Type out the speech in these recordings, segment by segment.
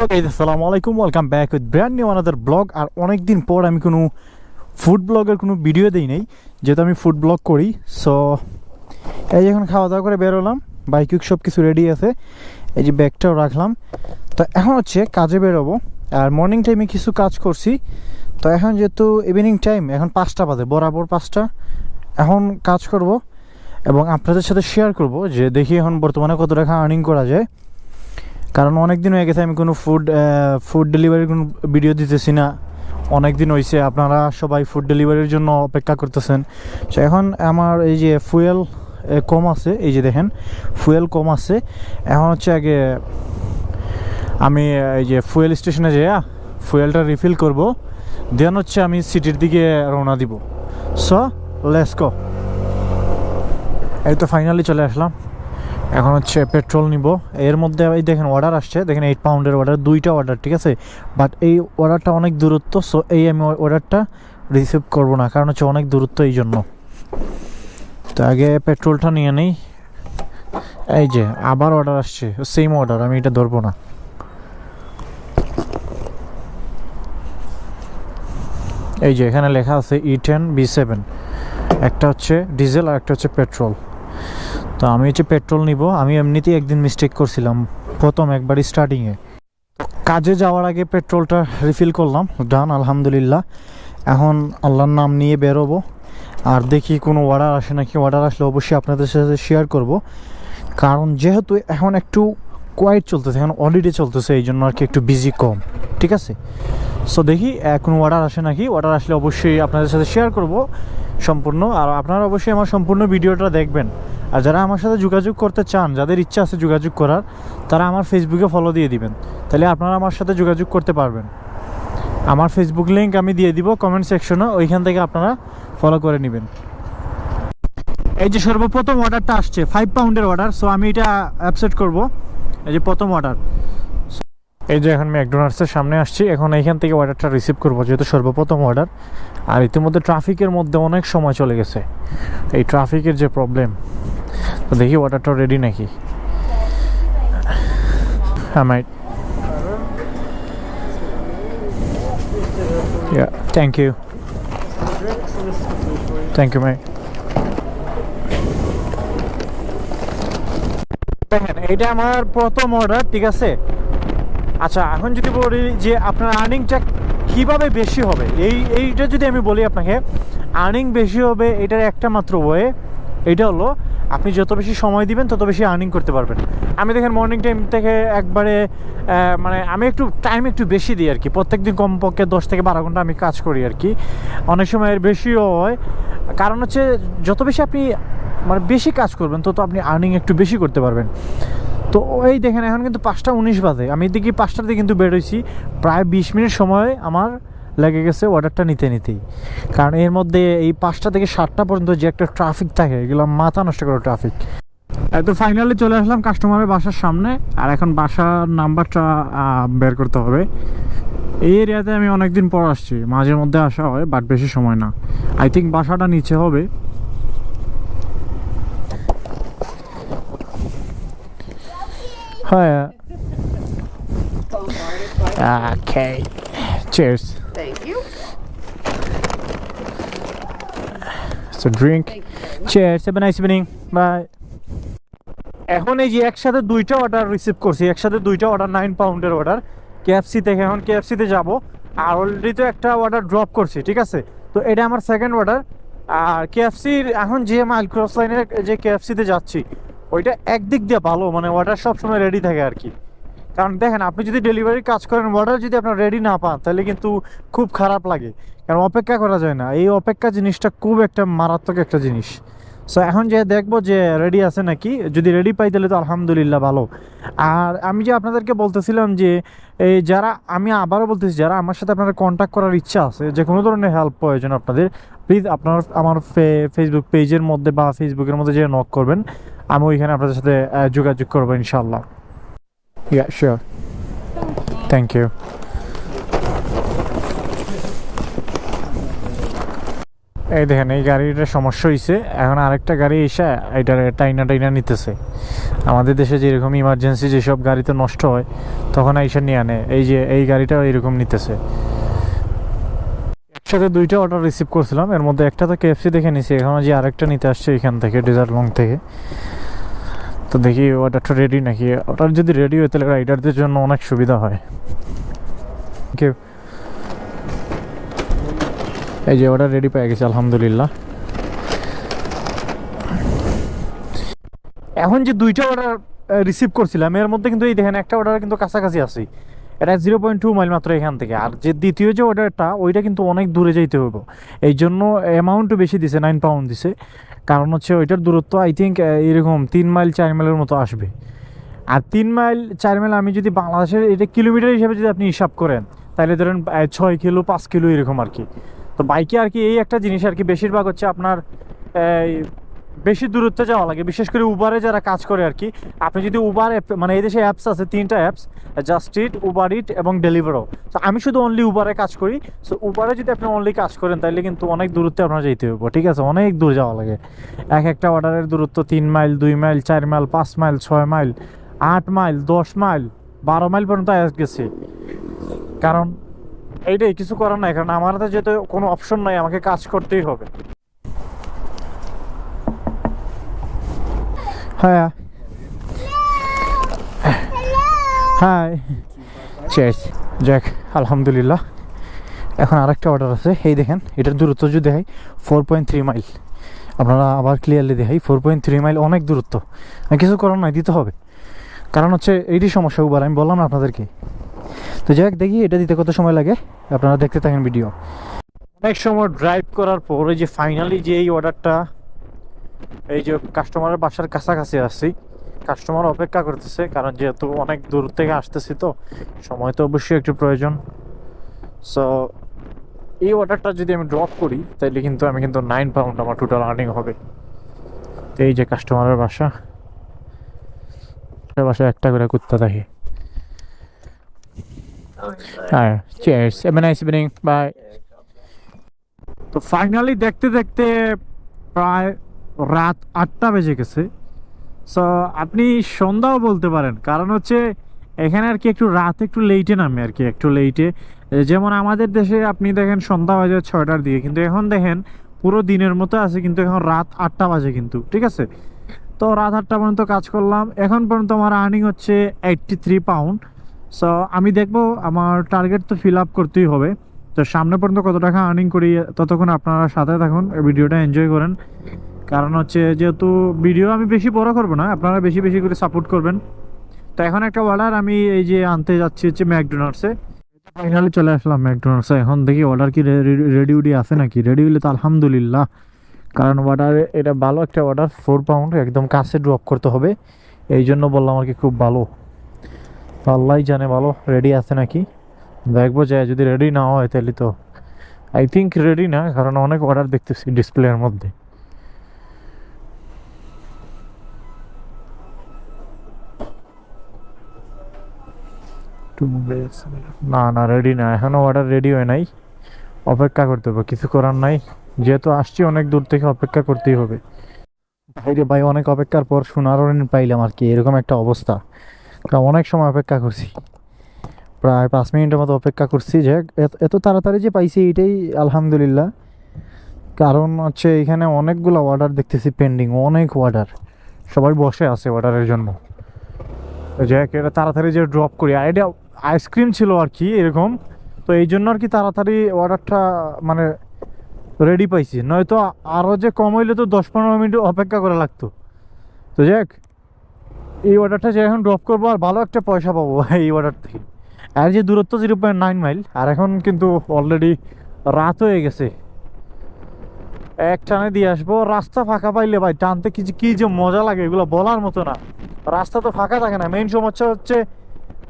আসসালামু আলাইকুম welcome back with brand new another blog আর অনেক দিন পর আমি কোনো ফুড ব্লগের কোনো ভিডিও দিই নাই, যেহেতু আমি ফুড ব্লগ করি। সো এই যে এখন খাওয়া দাওয়া করে বেরোলাম বাইক সব কিছু রেডি আছে। এই যে ব্যাগটাও রাখলাম। তো এখন হচ্ছে কাজে বেরোবো। আর মর্নিং টাইমে কিছু কাজ করছি। তো এখন যেহেতু ইভিনিং টাইম এখন পাঁচটা বাজে, বরাবর পাঁচটা। এখন কাজ করব এবং আপনাদের সাথে শেয়ার করব যে দেখি এখন বর্তমানে কত টাকা আর্নিং করা যায়। কারণ অনেক দিন হয়ে গেছে আমি কোনো ফুড ফুড ডেলিভারির কোনো ভিডিও দিতেছি না। অনেক দিন হয়েছে আপনারা সবাই ফুড ডেলিভারির জন্য অপেক্ষা করতেছেন। তো এখন আমার এই যে ফুয়েল কম আছে, এই যে দেখেন ফুয়েল কম আছে। এখন হচ্ছে আগে আমি এই যে ফুয়েল স্টেশনে যেয়ে ফুয়েলটা রিফিল করব দেন হচ্ছে আমি সিটির দিকে রওনা দিব। সো লেসকো এই তো ফাইনালি চলে আসলাম। এখন হচ্ছে পেট্রোল নিব। এর মধ্যে এই দেখেন অর্ডার আসছে, দেখেন এইট পাউন্ডের অর্ডার দুইটা অর্ডার ঠিক আছে? বাট এই অর্ডারটা অনেক দূরত্ব সো এই আমি অর্ডারটা রিসিভ করব না, কারণ হচ্ছে অনেক দূরত্ব এই জন্য। তো আগে পেট্রোলটা নিয়ে নেই। এই যে, আবার অর্ডার আসছে সেম অর্ডার আমি এটা ধরবো না। এই যে, এখানে লেখা আছে ই টেন বি সেভেন একটা হচ্ছে ডিজেল আর একটা হচ্ছে পেট্রোল তো আমি হচ্ছে পেট্রোল নিব। আমি এমনিতেই একদিন মিস্টেক করছিলাম, প্রথম একবার স্টার্টিংয়ে কাজে যাওয়ার আগে পেট্রোলটা রিফিল করলাম ডান আলহামদুলিল্লাহ। এখন আল্লাহর নাম নিয়ে বেরোবো। আর দেখি কোনো অর্ডার আসে নাকি অর্ডার আসলে অবশ্যই আপনাদের সাথে শেয়ার করব। কারণ যেহেতু এখন একটু কোয়াইট চলতেছে, এখন অডিটে চলতেছে, এই জন্য আর কি একটু বিজি কম, ঠিক আছে? সো দেখি কোনো অর্ডার আসে নাকি? অর্ডার আসলে অবশ্যই আপনাদের সাথে শেয়ার করব সম্পূর্ণ। আর আপনারা অবশ্যই আমার সম্পূর্ণ ভিডিওটা দেখবেন। আর যারা আমার সাথে যোগাযোগ করতে চান, যাদের ইচ্ছা আছে যোগাযোগ করার, তারা আমার ফেসবুকে ফলো দিয়ে দিবেন। তাহলে আপনারা আমার সাথে যোগাযোগ করতে পারবেন। আমার ফেসবুক লিঙ্ক আমি দিয়ে দিব কমেন্ট সেকশনে ওইখান থেকে আপনারা ফলো করে নেবেন। এই যে সর্বপ্রথম অর্ডারটা আসছে ফাইভ পাউন্ডের অর্ডার সো আমি এটা অ্যাপসেট করব। এই যে প্রথম অর্ডার এই যে এখন ম্যাকডোনাল্ডসের সামনে আসছি, এখন এইখান থেকে অর্ডারটা রিসিভ করব, যেহেতু সর্বপ্রথম অর্ডার আর ইতিমধ্যে ট্রাফিকের মধ্যে অনেক সময় চলে গেছে। এই ট্রাফিকের যে প্রবলেম তো দেখি অর্ডারটা রেডি নাকি Yeah, thank you. Thank you, mate. দেখেন এটা আমার প্রথম অর্ডার ঠিক আছে আচ্ছা এখন যদি বলি যে আপনার আর্নিংটা কীভাবে বেশি হবে এই এইটা যদি আমি বলি আপনাকে আর্নিং বেশি হবে এটার একটা মাত্র ওয়ে এটা হলো আপনি যত বেশি সময় দিবেন, তত বেশি আর্নিং করতে পারবেন। আমি দেখেন মর্নিং টাইম থেকে একবারে মানে আমি একটু টাইম একটু বেশি দিই আর কি প্রত্যেক প্রত্যেকদিন কমপক্ষে দশ থেকে বারো ঘণ্টা আমি কাজ করি আর কি অনেক সময় এর বেশিও হয়। কারণ হচ্ছে, যত বেশি আপনি মানে বেশি কাজ করবেন, তত আপনি আর্নিং একটু বেশি করতে পারবেন। তো এই দেখেন, এখন কিন্তু পাঁচটা উনিশ বাজে। আমি দেখি পাঁচটার দিকে কিন্তু বেরোইছি প্রায় বিশ মিনিট সময় আমার লেগে গেছে অর্ডারটা নিতে নিতেই। কারণ এর মধ্যে এই পাঁচটা থেকে সাতটা পর্যন্ত যে একটা ট্রাফিক থাকে, এগুলো মাথা নষ্ট করে ট্রাফিক তো ফাইনালি চলে আসলাম কাস্টমারের বাসার সামনে, আর এখন বাসার নাম্বারটা বের করতে হবে। এই এরিয়াতে আমি অনেকদিন পর আসছি, মাঝে মধ্যে আসা হয় বাট বেশি সময় না। আই থিঙ্ক বাসাটা নিচে হবে। হ্যাঁ। Okay. Cheers. Thank you. So drink. Cheers. Have a nice evening. Bye. এখন এই যে একসাথে দুইটা অর্ডার রিসিভ করছি একসাথে দুইটা অর্ডার নাইন পাউন্ডের অর্ডার কেএফসি থেকে এখন কেএফসিতে যাব আর অলরেডি তো একটা অর্ডার ড্রপ করছি ঠিক আছে তো এটা আমার সেকেন্ড অর্ডার আর কেএফসির এখন যে মাইল ক্রস লাইনের যে কেএফসিতে যাচ্ছি ওইটা একদিক দিয়ে ভালো মানে অর্ডার সবসময় রেডি থাকে আর কি কারণ দেখেন, আপনি যদি ডেলিভারি কাজ করেন অর্ডার যদি আপনার রেডি না পান, তাহলে কিন্তু খুব খারাপ লাগে। কারণ অপেক্ষা করা যায় না। এই অপেক্ষা জিনিসটা খুব একটা মারাত্মক একটা জিনিস। সো এখন যে দেখব যে রেডি আছে নাকি, যদি রেডি পাই তাহলে তো আলহামদুলিল্লাহ ভালো। আর আমি যে আপনাদেরকে বলতেছিলাম যে, এই যারা, আমি আবারও বলতেছি, যারা আমার সাথে আপনারা কন্ট্যাক্ট করার ইচ্ছা আছে, যে কোনো ধরনের হেল্প প্রয়োজন আপনাদের প্লিজ আপনার, আমার ফেসবুক পেজের মধ্যে বা ফেসবুকের মধ্যে যে নক করবেন। আমি ওইখানে আপনাদের সাথে যোগাযোগ করব ইনশাল্লাহ Yeah, sure. Thank you. এই দেখেন এই গাড়িটার সমস্যা হয়েছে এখন আরেকটা গাড়ি এসে এটার টাইনা টাইনা নিতেছে। আমাদের দেশে যেরকম ইমার্জেন্সি যেসব গাড়িতে নষ্ট হয় তখন আইসা নিয়ে আনে। এই যে এই গাড়িটা এরকম নিতেছে। একসাথে দুইটা অর্ডার রিসিভ করছিলাম। এর মধ্যে একটা তো কেএফসি দেখে নিছি। এখন যে আরেকটা নিতে আসছে এখান থেকে ডেজার্ট লং থেকে। তো দেখি অর্ডারটা রেডি নাকি? অর্ডার যদি রেডি হয় তাহলে রাইডারদের জন্য অনেক সুবিধা হয়। কেউ এই যে অর্ডার রেডি পেয়ে গেছে, আলহামদুলিল্লাহ। এখন যে দুইটা অর্ডার রিসিভ করছিলাম, এর মধ্যে কিন্তু এই দেখেন একটা অর্ডার কিন্তু কাছাকাছি আছি এটা জিরো পয়েন্ট টু মাইল মাত্র এখান থেকে। আর যে দ্বিতীয় যে অর্ডারটা ওইটা কিন্তু অনেক দূরে যাইতে হবে এই জন্য অ্যামাউন্টও বেশি দিছে নাইন পাউন্ড দিছে। কারণ হচ্ছে ওইটার দূরত্ব আই থিঙ্ক এরকম তিন মাইল চার মাইলের মতো আসবে। আর তিন মাইল চার মাইল আমি যদি বাংলাদেশের এটা কিলোমিটার হিসেবে যদি আপনি হিসাব করেন, তাহলে ধরেন ছয় কিলো, পাঁচ কিলো এরকম আর কি। তো বাইকে আর কি এই একটা জিনিস আর কি বেশিরভাগ হচ্ছে আপনার বেশি দূরত্বে যাওয়া লাগে, বিশেষ করে উবারে যারা কাজ করে আর কি, আপনি যদি উবার মানে এই দেশে অ্যাপস আছে, তিনটা apps Just Eat Uber Eat এবং ডেলিভারও তো আমি শুধু অনলি উবারে কাজ করি। সো উবারে যদি আপনি অনলি কাজ করেন তাহলে কিন্তু অনেক দূরত্বে আপনার যেতে হবে ঠিক আছে? অনেক দূর যাওয়া লাগে। এক একটা অর্ডারের দূরত্ব তিন মাইল, দুই মাইল, চার মাইল, পাঁচ মাইল, ছয় মাইল, আট মাইল, দশ মাইল, বারো মাইল পর্যন্ত গেছে। কারণ, এইটাই, কিছু করার নাই। কারণ আমার হাতে যেহেতু কোনো অপশন নাই, আমাকে কাজ করতেই হবে। হ্যাঁ। হাই চেস যাক আলহামদুলিল্লাহ। এখন আরেকটা অর্ডার আছে। এই দেখেন এটার দূরত্ব যদি দেখাই ফোর পয়েন্ট থ্রি মাইল আপনারা আবার ক্লিয়ারলি দেখাই ফোর পয়েন্ট থ্রি মাইল অনেক দূরত্ব। কিছু করার নাই দিতে হবে। কারণ হচ্ছে এইটি সমস্যা উবার আমি বললাম না আপনাদেরকে। তো যাক দেখি এটা দিতে কত সময় লাগে। আপনারা দেখতে থাকেন ভিডিও অনেক সময় ড্রাইভ করার পর এই যে ফাইনালি যে এই অর্ডারটা এই যে কাস্টমারের বাসার কাছাকাছি আসছি কাস্টমার অপেক্ষা করতেছে কারণ যেহেতু অনেক দূর থেকে আসতেছি তো সময় তো অবশ্যই একটু প্রয়োজন। সো এই অর্ডারটা যদি আমি ড্রপ করি তাহলে কিন্তু আমি কিন্তু নাইন পাউন্ড আমার টোটাল আর্নিং হবে। তো এই যে কাস্টমারের বাসা। বাসায় একটা করে কুত্তা থাকে হ্যাঁ cheers have nice evening bye তো ফাইনালি দেখতে দেখতে প্রায় রাত আটটা বেজে গেছে। সো আপনি সন্ধ্যাও বলতে পারেন। কারণ হচ্ছে, এখানে আর কি একটু রাত একটু লেটে নামে আর কি, একটু লেটে যেমন আমাদের দেশে আপনি দেখেন, সন্ধ্যা বাজে ছয়টার দিকে। কিন্তু এখন দেখেন, পুরো দিনের মতো আছে, কিন্তু এখন রাত আটটা বাজে কিন্তু, ঠিক আছে? তো রাত আটটা পর্যন্ত কাজ করলাম। এখন পর্যন্ত আমার আর্নিং হচ্ছে এইট্টি থ্রি পাউন্ড সো আমি দেখব, আমার টার্গেট তো ফিল আপ করতেই হবে। তো সামনে পর্যন্ত কত টাকা আর্নিং করি, ততক্ষণ আপনারা সাথে থাকুন ভিডিওটা এনজয় করেন। কারণ হচ্ছে যেহেতু ভিডিও আমি বেশি বড় করব না, আপনারা বেশি বেশি করে সাপোর্ট করবেন। তো এখন একটা অর্ডার আমি এই যে আনতে যাচ্ছি হচ্ছে ম্যাকডোনাল্ডসে। ফাইনালি চলে আসলাম ম্যাকডোনাল্ডসে। এখন দেখি অর্ডার কি রেডি উডি আছে নাকি? রেডি হলে তো আলহামদুলিল্লাহ। কারণ অর্ডার এটা ভালো একটা অর্ডার ফোর পাউন্ড একদম কাছে ড্রপ করতে হবে। এই জন্য বললাম আর কি খুব ভালো। আল্লাহ জানে ভালো রেডি আছে নাকি? দেখব যে যদি রেডি না হয় তাহলে তো আই থিঙ্ক রেডি না, কারণ অনেক অর্ডার দেখতেছি ডিসপ্লের মধ্যে। না না রেডি না। এখনও অর্ডার রেডি হয় নাই। অপেক্ষা করতে হবে কিছু করার নাই। যেহেতু আসছি অনেক দূর থেকে অপেক্ষা করতেই হবে। ভাইরে ভাই অনেক অপেক্ষার পর সোনার হরিণ পাইলাম আর কি এরকম একটা অবস্থা। কারণ অনেক সময় অপেক্ষা করছি। প্রায় পাঁচ মিনিটের মতো অপেক্ষা করছি যে এত- তাড়াতাড়ি যে পাইছি এটাই আলহামদুলিল্লাহ। কারণ হচ্ছে এখানে অনেকগুলো অর্ডার দেখতেছি পেন্ডিং অনেক অর্ডার সবাই বসে আছে অর্ডারের জন্য। হোক, এটা তাড়াতাড়ি যে ড্রপ করি আর এটা আইসক্রিম ছিল আর কি, এরকম। তো এই জন্য আর কি তাড়াতাড়ি অর্ডারটা মানে রেডি পাইছি। নয়তো আরও যে কম হইলে তো দশ পনেরো মিনিট অপেক্ষা করা লাগতো। তো যাক, এই অর্ডারটা যে এখন ড্রপ করব আর ভালো একটা পয়সা পাবো এই অর্ডার থেকে। আর যে দূরত্ব জিরো পয়েন্ট নাইন মাইল আর এখন কিন্তু অলরেডি রাত হয়ে গেছে। এক টানে দিয়ে আসব। রাস্তা ফাঁকা পাইলে ভাই, টানতে কি যে- কি যে মজা লাগে, এগুলো বলার মতো না। রাস্তা তো ফাঁকা থাকে না। মেইন সমস্যা হচ্ছে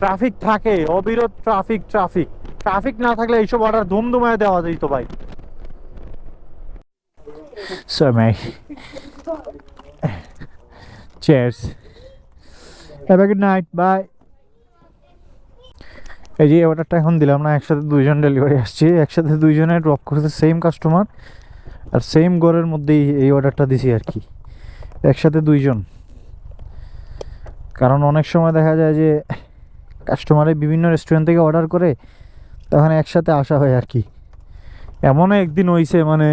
ট্রাফিক থাকে অবিরত ট্রাফিক ট্রাফিক ট্রাফিক না থাকলে এইসব অর্ডার ধুমধুমায় দেওয়া যেত ভাই So, mate. Cheers. Have a good night. এই যে অর্ডারটা এখন দিলাম না একসাথে দুইজন ডেলিভারি আসছে একসাথে দুইজনে ড্রপ করছে সেম কাস্টমার আর সেম ঘরের মধ্যেই এই অর্ডারটা দিছি আর কি একসাথে দুইজন কারণ অনেক সময় দেখা যায় যে কাস্টমারে বিভিন্ন রেস্টুরেন্ট থেকে অর্ডার করে, তখন একসাথে আসা হয় আর কি। এমনও একদিন হইছে মানে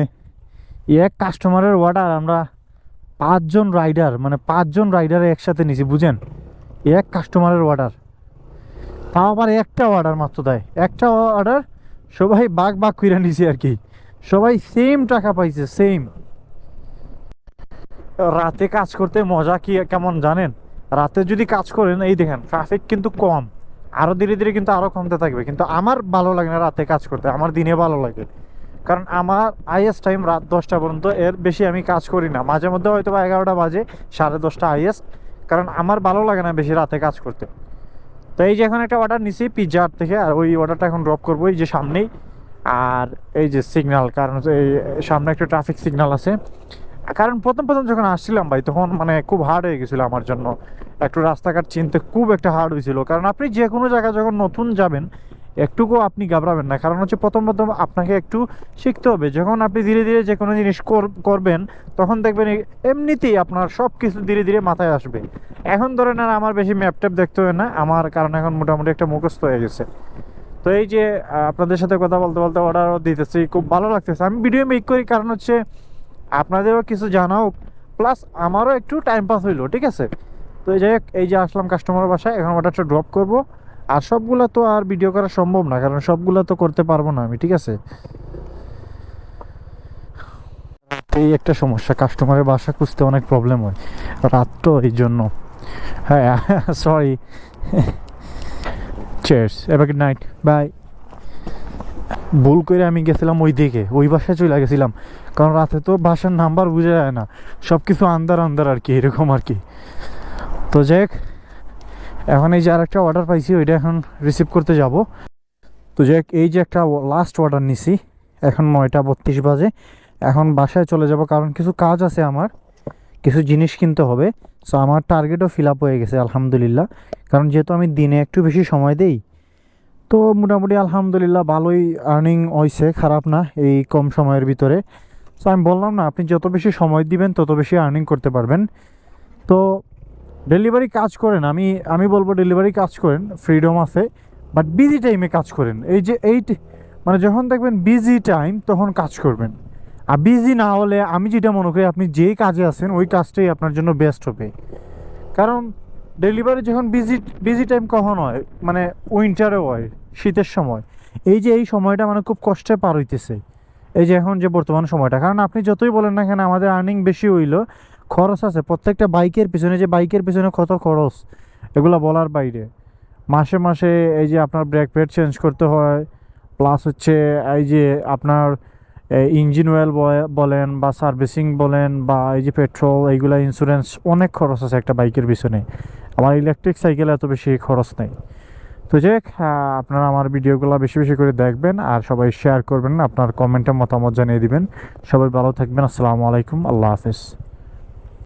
এক কাস্টমারের অর্ডার আমরা পাঁচজন রাইডার মানে পাঁচজন রাইডারে একসাথে নিছি, বুঝেন? এক কাস্টমারের অর্ডার তাও আবার একটা অর্ডার মাত্র দেয়। একটা অর্ডার সবাই বাঘ বাঘ কইরা নিছে আর কি। সবাই সেম টাকা পাইছে সেম রাতে কাজ করতে মজা কি, কেমন জানেন? রাতে যদি কাজ করেন, এই দেখেন ট্রাফিক কিন্তু কম। আরও ধীরে ধীরে কিন্তু আরও কমতে থাকবে। কিন্তু আমার ভালো লাগে না রাতে কাজ করতে, আমার দিনে ভালো লাগে। কারণ আমার আইএস টাইম রাত দশটা পর্যন্ত এর বেশি আমি কাজ করি না। মাঝে মধ্যে হয়তো বা এগারোটা বাজে, সাড়ে দশটা আইএস কারণ আমার ভালো লাগে না বেশি রাতে কাজ করতে। তো এই যে এখন একটা অর্ডার নিছি পিৎজা হাট থেকে, আর ওই অর্ডারটা এখন ড্রপ করব এই যে সামনেই। আর এই যে সিগনাল কারণ এই সামনে একটা ট্রাফিক সিগনাল আছে। কারণ প্রথম প্রথম যখন আসছিলাম ভাই, তখন মানে খুব হার্ড হয়ে গেছিল আমার জন্য। একটু রাস্তাঘাট চিনতে খুব একটা হার্ড হয়েছিল। কারণ আপনি যে কোনো জায়গায় যখন নতুন যাবেন, একটুকু আপনি ঘাবড়াবেন না। কারণ হচ্ছে প্রথম প্রথম আপনাকে একটু শিখতে হবে। যখন আপনি ধীরে ধীরে যে কোনো জিনিস কর- করবেন, তখন দেখবেন এমনিতেই আপনার সব কিছু ধীরে ধীরে মাথায় আসবে। এখন ধরেন আর আমার বেশি ম্যাপ ট্যাপ দেখতে হয় না। আমার কারণ এখন মোটামুটি একটা মুখস্থ হয়ে গেছে। তো এই যে আপনাদের সাথে কথা বলতে বলতে অর্ডারও দিতেছি। খুব ভালো লাগতেছে। আমি ভিডিও মেক করি কারণ হচ্ছে আপনাদেরও কিছু জানাও প্লাস আমারও একটু টাইম পাস হইল, ঠিক আছে? তো এই যাই এই যে আসলাম কাস্টমার বাসায়, এখন অর্ডারটা ড্রপ করব। আর সবগুলো তো আর ভিডিও করা সম্ভব না, কারণ সবগুলো তো করতে পারব না আমি, ঠিক আছে? এই একটা সমস্যা কাস্টমারের বাসা খুঁজতে অনেক প্রবলেম হয়। রাত তো এই জন্য। হ্যাঁ সরি চেয়ার্স এবার গুড নাইট বাই ভুল করে আমি গেছিলাম ওই দিকে ওই বাসায় চলে গেছিলাম। কারণ রাতে তো বাসার নাম্বার বোঝা যায় না। সব কিছু আন্দার আন্দার আর কি, এরকম আর কি। তো যাই এখন এই যে আরেকটা অর্ডার পাইছি, ওইটা এখন রিসিভ করতে যাব। তো যাই এই যে একটা লাস্ট অর্ডার নিছি। এখন নয়টা বত্রিশ বাজে। এখন বাসায় চলে যাব, কারণ কিছু কাজ আছে আমার। কিছু জিনিস কিনতে হবে। সো আমার টার্গেটও ফিল আপ হয়ে গেছে, আলহামদুলিল্লাহ। কারণ যেহেতু আমি দিনে একটু বেশি সময় দেই তো মোটামুটি আলহামদুলিল্লাহ ভালোই আর্নিং হয়েছে খারাপ না এই কম সময়ের ভিতরে। তো আমি বললাম না, আপনি যত বেশি সময় দিবেন, তত বেশি আর্নিং করতে পারবেন। তো ডেলিভারি কাজ করেন, আমি আমি বলব ডেলিভারি কাজ করেন ফ্রিডম আছে বাট বিজি টাইমে কাজ করেন। এই যে এই টি- মানে যখন দেখবেন বিজি টাইম তখন কাজ করবেন। আর বিজি না হলে, আমি যেটা মনে করি, আপনি যেই কাজে আছেন, ওই কাজটাই আপনার জন্য বেস্ট হবে। কারণ ডেলিভারি যখন বিজি বিজি টাইম কখন হয়? মানে উইন্টারে হয়, শীতের সময়। এই যে এই সময়টা মানে খুব কষ্টে পার হইতেছে। এই যে এখন যে বর্তমান সময়টা, কারণ আপনি যতই বলেন না কেন, আমাদের আর্নিং বেশি হইল, খরচ আছে। প্রত্যেকটা বাইকের পিছনে যে বাইকের পিছনে কত খরচ, এগুলো বলার বাইরে। মাসে মাসে এই যে আপনার ব্রেক প্যাড চেঞ্জ করতে হয় প্লাস হচ্ছে এই যে আপনার ইঞ্জিন অয়েল বলেন বা সার্ভিসিং বলেন বা এই যে পেট্রোল এইগুলা ইন্স্যুরেন্স অনেক খরচ আছে একটা বাইকের পিছনে। আমার ইলেকট্রিক সাইকেলে এত বেশি খরচ নেই। তো হোক, আপনারা আমার ভিডিওগুলো বেশি বেশি করে দেখবেন আর সবাই শেয়ার করবেন আপনার কমেন্টে মতামত জানিয়ে দিবেন। সবাই ভালো থাকবেন আসসালামু আলাইকুম আল্লাহ হাফিজ।